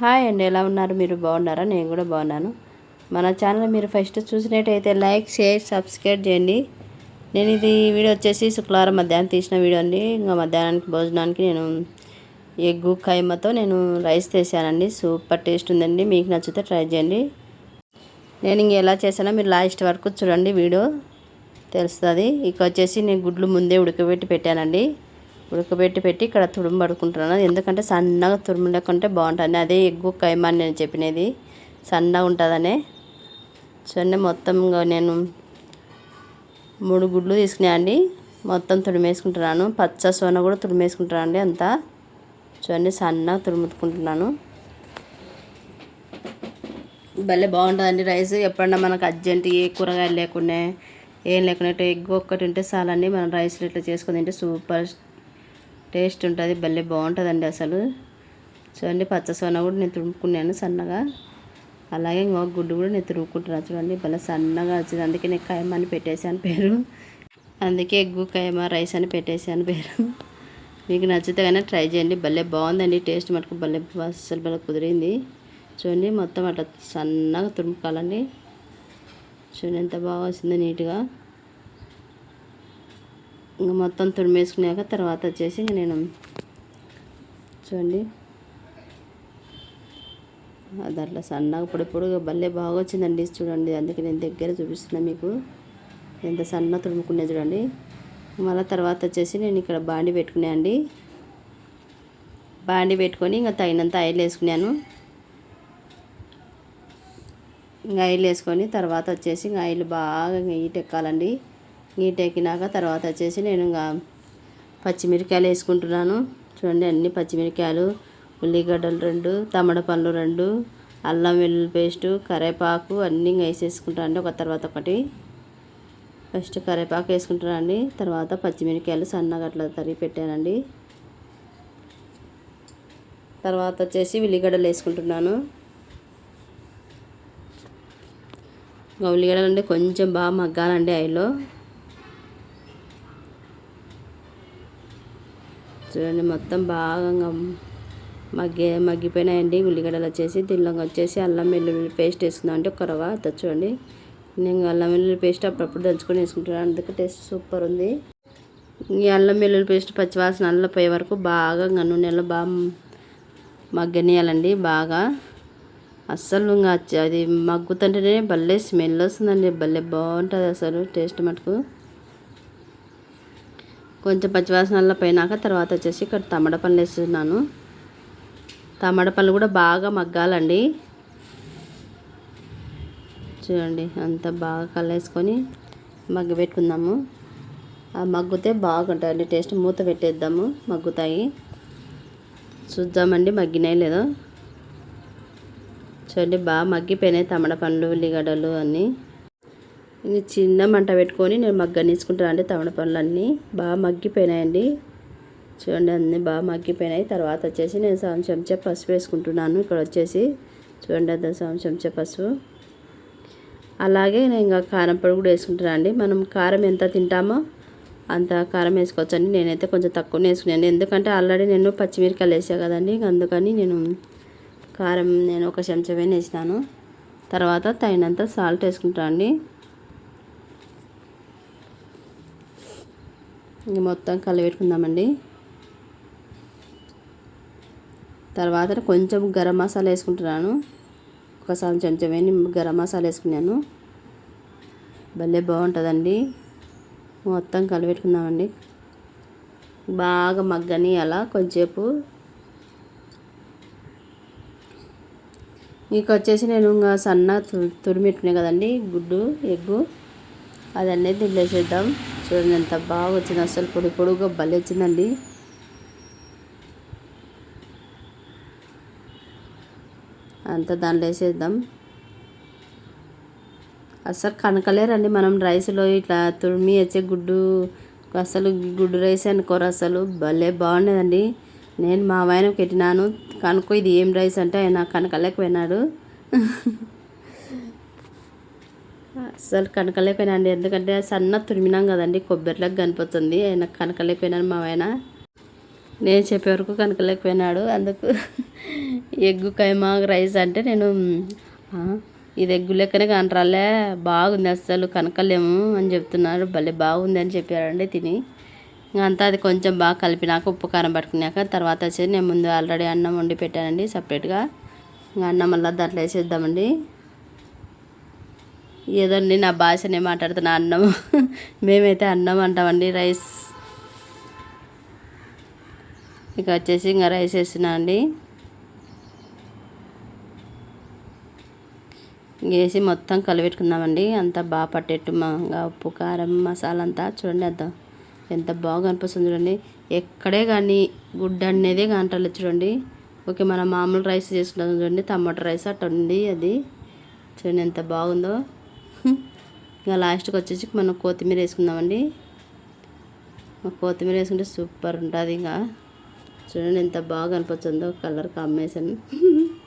Hi అండి ఎలా ఉన్నారు? మీరు బాగున్నారా? నేను కూడా బాగున్నాను. మన ఛానల్ మీరు ఫస్ట్ చూసినట్టయితే లైక్ షేర్ సబ్స్క్రైబ్ చేయండి. నేను ఇది వీడియో వచ్చేసి శుక్రవారం మధ్యాహ్నం తీసిన వీడియో అండి. ఇంకా మధ్యాహ్నానికి భోజనానికి నేను ఎగ్గు కైమతో నేను రైస్ చేశానండి. సూపర్ టేస్ట్ ఉందండి. మీకు నచ్చితే ట్రై చేయండి. నేను ఇంక ఎలా చేశానో మీరు లాస్ట్ వరకు చూడండి వీడియో. తెలుస్తుంది. ఇక వచ్చేసి నేను గుడ్లు ముందే ఉడకబెట్టి పెట్టానండి. ఉడకబెట్టి పెట్టి ఇక్కడ తుడుము పడుకుంటున్నాను ఎందుకంటే సన్నగా తురుము లేకుంటే బాగుంటుంది. అదే ఎగ్గు కైమా నేను చెప్పినది. సన్నగా ఉంటుందనే. చూడండి మొత్తం నేను మూడు గుడ్లు తీసుకున్నా అండి. మొత్తం తుడిమేసుకుంటున్నాను పచ్చ సోన కూడా తుడిమేసుకుంటున్నాను అండి అంతా. చూడండి సన్నగా తురుముతుకుంటున్నాను భలే బాగుంటుందండి రైస్. ఎప్పుడన్నా మనకు అర్జెంట్ ఏ కూరగాయలు లేకుండా ఏం లేకుండా ఎగ్ ఒక్కటి ఉంటే చాలండి మనం రైస్లు ఇట్లా చేసుకుని తింటే సూపర్ టేస్ట్ ఉంటుంది భలే బాగుంటుందండి అసలు. చూడండి పచ్చసోన కూడా నేను తురుముకున్నాను సన్నగా. అలాగే ఇంకో గుడ్డు కూడా నేను తురుముకుంటున్నాను. చూడండి భలే సన్నగా వచ్చింది. అందుకే నేను కైమా అని పెట్టేశాను పేరు. అందుకే ఎగ్గు కైమా రైస్ అని పెట్టేశాను పేరు. మీకు నచ్చితే కానీ ట్రై చేయండి. భలే బాగుందండి. టేస్ట్ మటుకు భలే అసలు భలే కుదిరింది. చూడండి మొత్తం అట్లా సన్నగా తురుముకోవాలండి. చూడండి ఎంత బాగా వచ్చిందో నీట్గా. ఇంకా మొత్తం తుడిమేసుకున్నాక తర్వాత వచ్చేసి ఇంక నేను చూడండి. అది అట్లా సన్నగా పొడిపొడిగా భలే బాగా వచ్చిందండి చూడండి. అందుకే నేను దగ్గర చూపిస్తున్నా మీకు. ఎంత సన్న తుడుముకునే చూడండి. మళ్ళీ తర్వాత వచ్చేసి నేను ఇక్కడ బాండి పెట్టుకున్నా అండి. బాండి పెట్టుకొని ఇంకా తగినంత ఆయిల్ వేసుకున్నాను. ఇంకా ఆయిల్ వేసుకొని తర్వాత వచ్చేసి ఇంకా ఆయిల్ బాగా హీట్ ఎక్కాలండి. హీట్ ఎక్కినాక తర్వాత వచ్చేసి నేను ఇంకా పచ్చిమిరకాయలు వేసుకుంటున్నాను. చూడండి అన్ని పచ్చిమిరకాయలు ఉల్లిగడ్డలు రెండు తమడ పండ్లు రెండు అల్లం వెల్లుల్లి పేస్టు కరివేపాకు అన్నీ ఇంకా వేసేసుకుంటాను అండి. ఒక తర్వాత ఒకటి. ఫస్ట్ కరివేపాకు వేసుకుంటానండి తర్వాత పచ్చిమిరకాయలు సన్నగా అట్లా తరిగి పెట్టానండి. తర్వాత వచ్చేసి ఉల్లిగడ్డలు వేసుకుంటున్నాను. ఉల్లిగడ్డలు అంటే కొంచెం బాగా మగ్గాలండి ఐలో చూడండి మొత్తం బాగా మగ్గి మగ్గిపోయినాయండి. ఉల్లిగడ్డలు వచ్చేసి దీనిలోకి వచ్చేసి అల్లం వెల్లుల్లి పేస్ట్ వేసుకుందాం అంటే ఒక రవ్వ చూడండి. నేను అల్లం వెల్లుల్లి పేస్ట్ అప్పుడప్పుడు దంచుకొని వేసుకుంటాను. అందుకే టేస్ట్ సూపర్ ఉంది. ఈ అల్లం వెల్లుల్లి పేస్ట్ పచ్చివాసన అల్లపోయే వరకు బాగా నూనెలో బాగా మగ్గనియాలండి బాగా. అస్సలు ఇంకా అది మగ్గుతుంటేనే భలే స్మెల్ వస్తుందండి భలే బాగుంటుంది అసలు టేస్ట్ మటుకు. కొంచెం పచ్చివాసనల్లో పోయినాక తర్వాత వచ్చేసి ఇక్కడ తమడ పళ్ళు వేస్తున్నాను. తమడ పళ్ళు కూడా బాగా మగ్గాలండి. చూడండి అంత బాగా కలేసుకొని మగ్గి పెట్టుకుందాము. ఆ మగ్గితే బాగుంటాయండి టేస్ట్ మూత పెట్టేద్దాము మగ్గుతాయి. చూద్దామండి మగ్గినాయి లేదో. చూడండి బాగా మగ్గిపోయినాయి తమడ పండ్లు ఉల్లిగడ్డలు అన్నీ. ఇది చిన్న మంట పెట్టుకొని నేను మగ్గనిసుకుంటాను అండి తమడ పనులన్నీ అన్నీ బాగా మగ్గిపోయినాయండి. చూడండి అన్నీ బాగా మగ్గిపోయినాయి. తర్వాత వచ్చేసి నేను సగం చెంచా పసుపు వేసుకుంటున్నాను. ఇక్కడ వచ్చేసి చూడండి అదే సగం చెంచా పసుపు. అలాగే నేను ఇంకా కారం పొడి కూడా వేసుకుంటున్నాను అండి. మనం కారం ఎంత తింటామో అంత కారం వేసుకోవచ్చండి. నేనైతే కొంచెం తక్కువనే వేసుకున్నాను. ఎందుకంటే ఆల్రెడీ నేను పచ్చిమిరకాయలు వేసాను కదండి. అందుకని నేను కారం నేను ఒక చెంచమైన వేసినాను. తర్వాత తగినంత సాల్ట్ వేసుకుంటాను అండి. ఇంక మొత్తం కలిపెట్టుకుందామండి తర్వాత కొంచెం గరం మసాలా వేసుకుంటున్నాను. ఒకసారి చెంచమైన గరం మసాలా వేసుకున్నాను. భలే బాగుంటుందండి. మొత్తం కలిపెట్టుకుందామండి బాగా మగ్గని అలా కొంచెంసేపు. ఇంక వచ్చేసి నేను ఇంకా సన్న తురిమిట్టుకునే కదండి గుడ్డు ఎగ్గు. అది అనేది వేసేద్దాం చూడండి ఎంత బాగా వచ్చింది. అసలు పొడి పొడుగా భలే వచ్చిందండి. అంతా దాంట్లో వేసేద్దాం. అసలు కనకలేరండి మనం రైస్లో ఇట్లా తురిమి వచ్చే గుడ్డు. అసలు గుడ్డు రైస్ అనుకోరు అసలు భలే బాగుండేదండి. నేను మా వాయన పెట్టినాను. కనుక్కో ఇది ఏం రైస్ అంటే ఆయన కనకలేకపోయినాడు. అసలు కనకలేకపోయినాండి ఎందుకంటే సన్న తురిమినాం కదండి కొబ్బరిలకు కనిపిస్తుంది. ఆయన కనకలేకపోయినాను మా ఆయన. నేను చెప్పే వరకు కనకలేకపోయినాడు. అందుకు ఎగ్గు కైమా రైస్ అంటే నేను ఇది ఎగ్గు లెక్కనే కానరాలే. బాగుంది అస్సలు కనకలేము అని చెప్తున్నారు. భలే బాగుంది అని చెప్పారండి తిని. ఇంకా అంతా అది కొంచెం బాగా కలిపినాక ఉప్పు కారం పట్టుకున్నాక తర్వాత వచ్చేసి నేను ముందు ఆల్రెడీ అన్నం వండి పెట్టానండి సపరేట్గా ఇంకా అన్నం మళ్ళీ దాంట్లో వేసేద్దామండి. ఏదో అండి నా భాషనే మాట్లాడుతున్నా అన్నం. మేమైతే అన్నం అంటామండి రైస్. ఇక వచ్చేసి ఇంకా రైస్ వేస్తున్నా అండి. వేసి మొత్తం కలిపెట్టుకుందామండి అంతా బాగా పట్టేట్టు మా ఉప్పు కారం మసాలా అంతా చూడండి అంత ఎంత బాగా అనిపిస్తుంది చూడండి. ఎక్కడే కానీ గుడ్డ అనేదే కాంటాలి చూడండి. ఓకే మన మామూలు రైస్ చేసుకుంటాం చూడండి. టమాటో రైస్ అట్ట ఉంది అది. చూడండి ఎంత బాగుందో. ఇంకా లాస్ట్కి వచ్చేసి మనం కొత్తిమీర వేసుకుందామండి. కొత్తిమీర వేసుకుంటే సూపర్ ఉంటుంది ఇంకా. చూడండి ఎంత బాగా అనిపించిందో కలర్ కాంబినేషన్.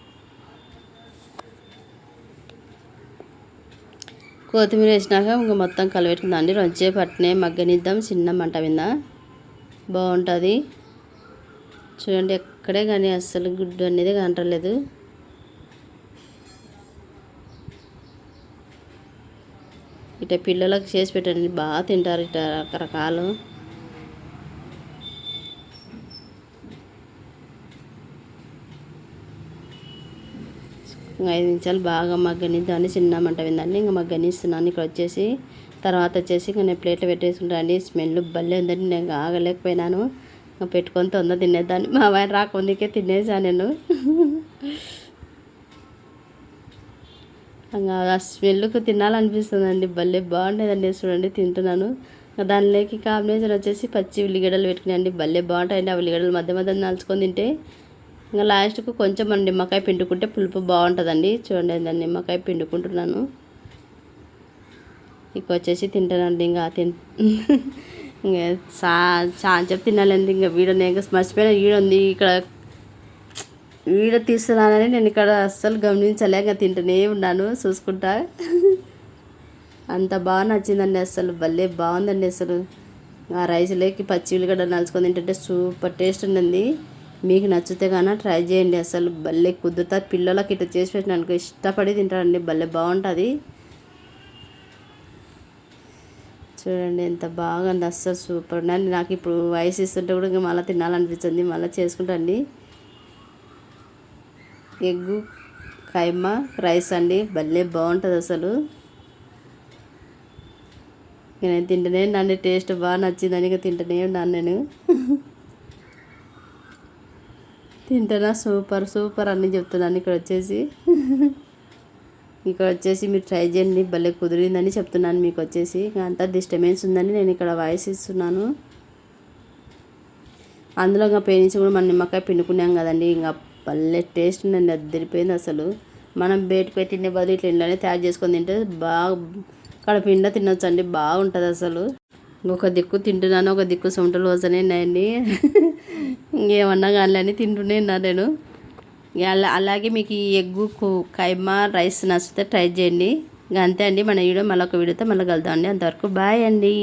కొత్తిమీర వేసినాక ఇంకా మొత్తం కలబెట్టుకుందాం రొంచే పట్టినే మగ్గనిద్దాం చిన్న మంట మీద బాగుంటుంది. చూడండి ఎక్కడే కానీ అస్సలు గుడ్డు అనేది కనరలేదు ఇట పిల్లలకు చేసి పెట్టండి. బాగా తింటారు ఇట రకరకాలు. ఐదు నిమిషాలు బాగా మగ్గనిద్దామని చిన్న మంట విందండి. ఇంకా మగ్గనిస్తున్నాను. ఇక్కడ వచ్చేసి తర్వాత వచ్చేసి ఇంకా నేను ప్లేట్లో పెట్టేసుకుంటాను స్మెల్ భలే ఉందండి. నేను ఆగలేకపోయినాను. ఇంకా పెట్టుకొని తొందర తినేద్దాన్ని మా ఆయన రాకముందుకే తినేసాను నేను. ఇంకా ఆ స్మెల్కు తినాలనిపిస్తుందండి. భలే బాగుండేదండి చూడండి తింటున్నాను. దానిలోకి కాంబినేషన్ వచ్చేసి పచ్చి ఉల్లిగడ్డలు పెట్టుకున్నాయండి భలే బాగుంటాయండి ఆ ఉల్లిగడ్డలు మధ్య మధ్య నలుచుకొని తింటే. ఇంకా లాస్ట్కు కొంచెం మన నిమ్మకాయ పిండుకుంటే పులుపు బాగుంటుందండి. చూడండి దాన్ని నిమ్మకాయ పిండుకుంటున్నాను. ఇక వచ్చేసి తింటానండి ఇంకా తిన్ ఇంకా చా చాలా చెప్పి తినాలండి. ఇంకా వీడియో నేను మర్చిపోయిన. వీడియో ఉంది. ఇక్కడ వీడియో తీస్తున్నానని నేను ఇక్కడ అస్సలు గమనించలేక తింటూనే ఉన్నాను చూసుకుంటా. అంత బాగా నచ్చిందండి అసలు భలే బాగుందండి అసలు ఆ రైస్లోకి పచ్చి ఉల్లిగడ్డ నలుచుకొని తింటుంటే సూపర్ టేస్ట్ ఉందండి. మీకు నచ్చితే కానీ ట్రై చేయండి అసలు భలే కుదురుతా. పిల్లలకి ఇట్లా చేసి పెట్టినానికి ఇష్టపడి తింటారండి భలే బాగుంటుంది. చూడండి ఎంత బాగుంది అస్సలు సూపర్ ఉందండి. నాకు ఇప్పుడు వయసు ఇస్తుంటే కూడా ఇంకా మళ్ళీ తినాలనిపించింది మళ్ళీ చేసుకుంటండి ఎగ్గు కైమా రైస్ అండి. భలే బాగుంటుంది అసలు. నేను తింటూనే నన్ను టేస్ట్ బాగా నచ్చిందని ఇక తింటూనే ఉన్నాను నేను. తింటానా? సూపర్ సూపర్ అని చెప్తున్నాను. ఇక్కడ వచ్చేసి. ఇక్కడ వచ్చేసి మీరు ట్రై చేయండి. భలే కుదిరిందని చెప్తున్నాను మీకు వచ్చేసి. అంతా డిస్టర్బెన్స్ ఉందని నేను ఇక్కడ వాయిస్ ఇస్తున్నాను. అందులో ఇంకా పేనించి కూడా మన నిమ్మకాయ పిండుకున్నాం కదండి. ఇంకా భలే టేస్ట్ ఉందండి అద్దరిపోయింది అసలు. మనం బయటకు తినే బదులు ఇట్లా ఇంట్లోనే తయారు చేసుకొని తింటే బాగా కడపిండా తినొచ్చు అండి బాగుంటుంది అసలు. ఒక దిక్కు తింటున్నాను ఒక దిక్కు సొంటలు వస్తూనే ఇంకేమన్నా కానీ తింటూనే ఉన్నా నేను. అలా అలాగే మీకు ఈ ఎగ్గు కైమా రైస్ నచ్చితే ట్రై చేయండి. ఇంకా అంతే అండి మన వీడియో మళ్ళీ ఒక వీడియోతో మళ్ళీ కలుద్దాం అండి. అంతవరకు బాయ్ అండి.